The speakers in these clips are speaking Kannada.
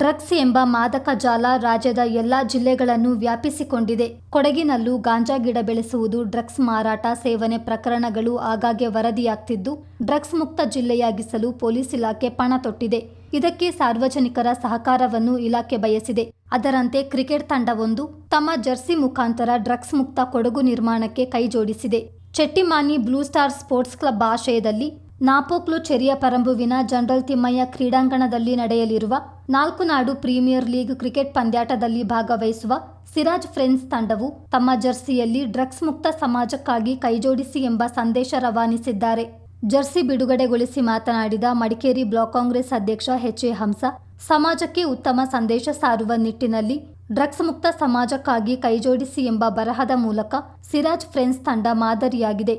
ಡ್ರಗ್ಸ್ ಎಂಬ ಮಾದಕ ಜಾಲ ರಾಜ್ಯದ ಎಲ್ಲಾ ಜಿಲ್ಲೆಗಳನ್ನು ವ್ಯಾಪಿಸಿಕೊಂಡಿದೆ. ಕೊಡಗಿನಲ್ಲೂ ಗಾಂಜಾ ಗಿಡ ಬೆಳೆಸುವುದು ಡ್ರಗ್ಸ್ ಮಾರಾಟ ಸೇವನೆ ಪ್ರಕರಣಗಳು ಆಗಾಗ್ಗೆ ವರದಿಯಾಗ್ತಿದ್ದು, ಡ್ರಗ್ಸ್ ಮುಕ್ತ ಜಿಲ್ಲೆಯಾಗಿಸಲು ಪೊಲೀಸ್ ಇಲಾಖೆ ಪಣ ತೊಟ್ಟಿದೆ. ಇದಕ್ಕೆ ಸಾರ್ವಜನಿಕರ ಸಹಕಾರವನ್ನು ಇಲಾಖೆ ಬಯಸಿದೆ. ಅದರಂತೆ ಕ್ರಿಕೆಟ್ ತಂಡವೊಂದು ತಮ್ಮ ಜರ್ಸಿ ಮುಖಾಂತರ ಡ್ರಗ್ಸ್ ಮುಕ್ತ ಕೊಡಗು ನಿರ್ಮಾಣಕ್ಕೆ ಕೈಜೋಡಿಸಿದೆ. Chettimani blue star sports club ಆಶಯದಲ್ಲಿ Napoklu Cheriya ಪರಂಬುವಿನ ಜನರಲ್ ತಿಮ್ಮಯ್ಯ ಕ್ರೀಡಾಂಗಣದಲ್ಲಿ ನಡೆಯಲಿರುವ ನಾಲ್ಕು ನಾಡು ಪ್ರೀಮಿಯರ್ ಲೀಗ್ ಕ್ರಿಕೆಟ್ ಪಂದ್ಯಾಟದಲ್ಲಿ ಭಾಗವಹಿಸುವ ಸಿರಾಜ್ ಫ್ರೆಂಡ್ಸ್ ತಂಡವು ತಮ್ಮ ಜರ್ಸಿಯಲ್ಲಿ ಡ್ರಗ್ಸ್ ಮುಕ್ತ ಸಮಾಜಕ್ಕಾಗಿ ಕೈಜೋಡಿಸಿ ಎಂಬ ಸಂದೇಶ ರವಾನಿಸಿದ್ದಾರೆ. ಜರ್ಸಿ ಬಿಡುಗಡೆಗೊಳಿಸಿ ಮಾತನಾಡಿದ ಮಡಿಕೇರಿ ಬ್ಲಾಕ್ ಕಾಂಗ್ರೆಸ್ ಅಧ್ಯಕ್ಷ ಎಚ್ ಎ ಹಂಸ, ಸಮಾಜಕ್ಕೆ ಉತ್ತಮ ಸಂದೇಶ ಸಾರುವ ನಿಟ್ಟಿನಲ್ಲಿ ಡ್ರಗ್ಸ್ ಮುಕ್ತ ಸಮಾಜಕ್ಕಾಗಿ ಕೈಜೋಡಿಸಿ ಎಂಬ ಬರಹದ ಮೂಲಕ ಸಿರಾಜ್ ಫ್ರೆಂಡ್ಸ್ ತಂಡ ಮಾದರಿಯಾಗಿದೆ.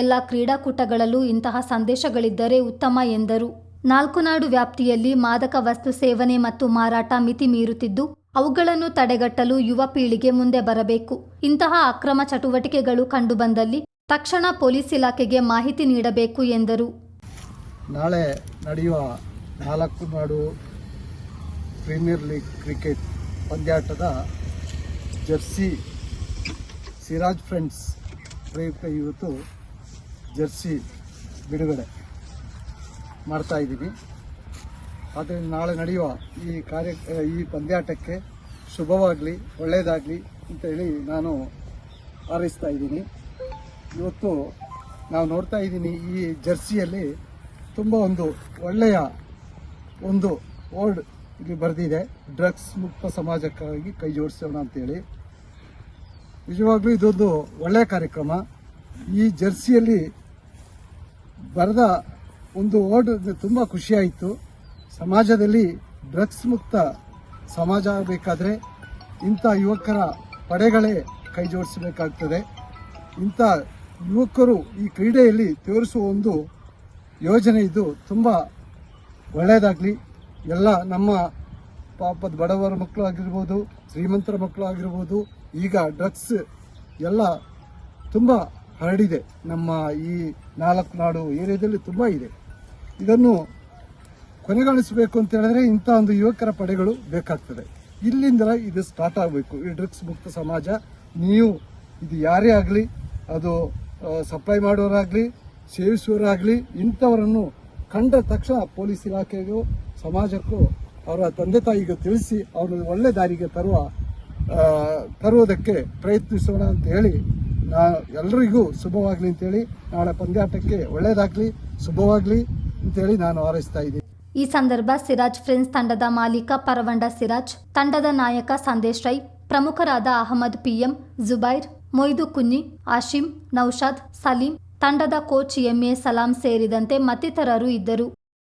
ಎಲ್ಲ ಕ್ರೀಡಾಕೂಟಗಳಲ್ಲೂ ಇಂತಹ ಸಂದೇಶಗಳಿದ್ದರೆ ಉತ್ತಮ ಎಂದರು. ನಾಲ್ಕು ನಾಡು ವ್ಯಾಪ್ತಿಯಲ್ಲಿ ಮಾದಕ ವಸ್ತು ಸೇವನೆ ಮತ್ತು ಮಾರಾಟ ಮಿತಿ ಮೀರುತ್ತಿದ್ದು, ಅವುಗಳನ್ನು ತಡೆಗಟ್ಟಲು ಯುವ ಪೀಳಿಗೆ ಮುಂದೆ ಬರಬೇಕು. ಇಂತಹ ಅಕ್ರಮ ಚಟುವಟಿಕೆಗಳು ಕಂಡುಬಂದಲ್ಲಿ ತಕ್ಷಣ ಪೊಲೀಸ್ ಇಲಾಖೆಗೆ ಮಾಹಿತಿ ನೀಡಬೇಕು ಎಂದರು. ನಾಳೆ ನಡೆಯುವ Nalku Nadu premier league cricket ಪಂದ್ಯಾಟದ jersey Siraj friends ಪ್ರಯುಕ್ತ ಇವತ್ತು ಜರ್ಸಿ ಬಿಡುಗಡೆ ಮಾಡ್ತಾ ಇದ್ದೀವಿ. ಆದ್ದರಿಂದ ನಾಳೆ ನಡೆಯುವ ಈ ಕಾರ್ಯ, ಈ ಪಂದ್ಯಾಟಕ್ಕೆ ಶುಭವಾಗಲಿ ಒಳ್ಳೆಯದಾಗಲಿ ಅಂತೇಳಿ ನಾನು ಹಾರೈಸ್ತಾ ಇದ್ದೀನಿ. ಇವತ್ತು ನಾವು ನೋಡ್ತಾ ಇದ್ದೀನಿ ಈ ಜರ್ಸಿಯಲ್ಲಿ ತುಂಬ ಒಂದು ಒಳ್ಳೆಯ ಒಂದು ವರ್ಡ್ ಇಲ್ಲಿ ಬರೆದಿದೆ. ಡ್ರಗ್ಸ್ ಮುಕ್ತ ಸಮಾಜಕ್ಕಾಗಿ ಕೈ ಜೋಡಿಸೋಣ ಅಂತೇಳಿ ನಿಜವಾಗ್ಲೂ ಇದೊಂದು ಒಳ್ಳೆಯ ಕಾರ್ಯಕ್ರಮ. ಈ ಜರ್ಸಿಯಲ್ಲಿ ಬರೆದ ಒಂದು ವರ್ಡ್ ತುಂಬ ಖುಷಿಯಾಯಿತು. ಸಮಾಜದಲ್ಲಿ ಡ್ರಗ್ಸ್ ಮುಕ್ತ ಸಮಾಜ ಆಗಬೇಕಾದ್ರೆ ಇಂಥ ಯುವಕರ ಪಡೆಗಳೇ ಕೈ ಜೋಡಿಸಬೇಕಾಗ್ತದೆ. ಇಂಥ ಯುವಕರು ಈ ಕ್ರೀಡೆಯಲ್ಲಿ ತೋರಿಸುವ ಒಂದು ಯೋಜನೆ ಇದು ತುಂಬ ಒಳ್ಳೆಯದಾಗಲಿ. ಎಲ್ಲ ನಮ್ಮ ಪಾಪದ ಬಡವರ ಮಕ್ಕಳು ಆಗಿರ್ಬೋದು, ಶ್ರೀಮಂತರ ಮಕ್ಕಳು ಆಗಿರ್ಬೋದು, ಈಗ ಡ್ರಗ್ಸ್ ಎಲ್ಲ ತುಂಬ ಹರಡಿದೆ. ನಮ್ಮ ಈ ನಾಲ್ಕು ನಾಡು ಏರಿಯಾದಲ್ಲಿ ತುಂಬ ಇದೆ. ಇದನ್ನು ಕೊನೆಗಾಣಿಸಬೇಕು ಅಂತ ಹೇಳಿದ್ರೆ ಇಂಥ ಒಂದು ಯುವಕರ ಪಡೆಗಳು ಬೇಕಾಗ್ತದೆ. ಇಲ್ಲಿಂದ ಇದು ಸ್ಟಾರ್ಟ್ ಆಗಬೇಕು. ಈ ಡ್ರಗ್ಸ್ ಮುಕ್ತ ಸಮಾಜ, ನೀವು, ಇದು ಯಾರೇ ಆಗಲಿ, ಅದು ಸಪ್ಲೈ ಮಾಡೋರಾಗಲಿ ಸೇವಿಸುವವರಾಗಲಿ, ಇಂಥವರನ್ನು ಕಂಡ ತಕ್ಷಣ ಪೊಲೀಸ್ ಇಲಾಖೆಗೂ, ಸಮಾಜಕ್ಕೂ, ಅವರ ತಂದೆ ತಾಯಿಗೆ ತಿಳಿಸಿ, ಅವರನ್ನು ಒಳ್ಳೆ ದಾರಿಗೆ ತರುವ ತರುವುದಕ್ಕೆ ಪ್ರಯತ್ನಿಸೋಣ ಅಂತ ಹೇಳಿ ನಾ ಎಲ್ರಿಗೂ ಶುಭವಾಗಲಿ ಅಂತೇಳಿ ನಾಳೆ ಪಂದ್ಯಾಟಕ್ಕೆ ಒಳ್ಳೆಯದಾಗಲಿ ಶುಭವಾಗಲಿ ಅಂತೇಳಿ ನಾನು ಹಾರೈಸ್ತಾ ಇದ್ದೀನಿ. ಈ ಸಂದರ್ಭ ಸಿರಾಜ್ ಫ್ರೆಂಡ್ಸ್ ತಂಡದ ಮಾಲೀಕ ಪರವಂಡ ಸಿರಾಜ್, ತಂಡದ ನಾಯಕ ಸಂದೇಶ್ ರೈ, ಪ್ರಮುಖರಾದ ಅಹಮದ್ ಪಿಎಂ, ಜುಬೈರ್, ಮೊಯ್ದು ಕುನ್ನಿ ಆಶಿಂ ನೌಶಾದ್, ಸಲೀಂ, ತಂಡದ ಕೋಚ್ ಎಂಎ ಸಲಾಂ ಸೇರಿದಂತೆ ಮತ್ತಿತರರು ಇದ್ದರು.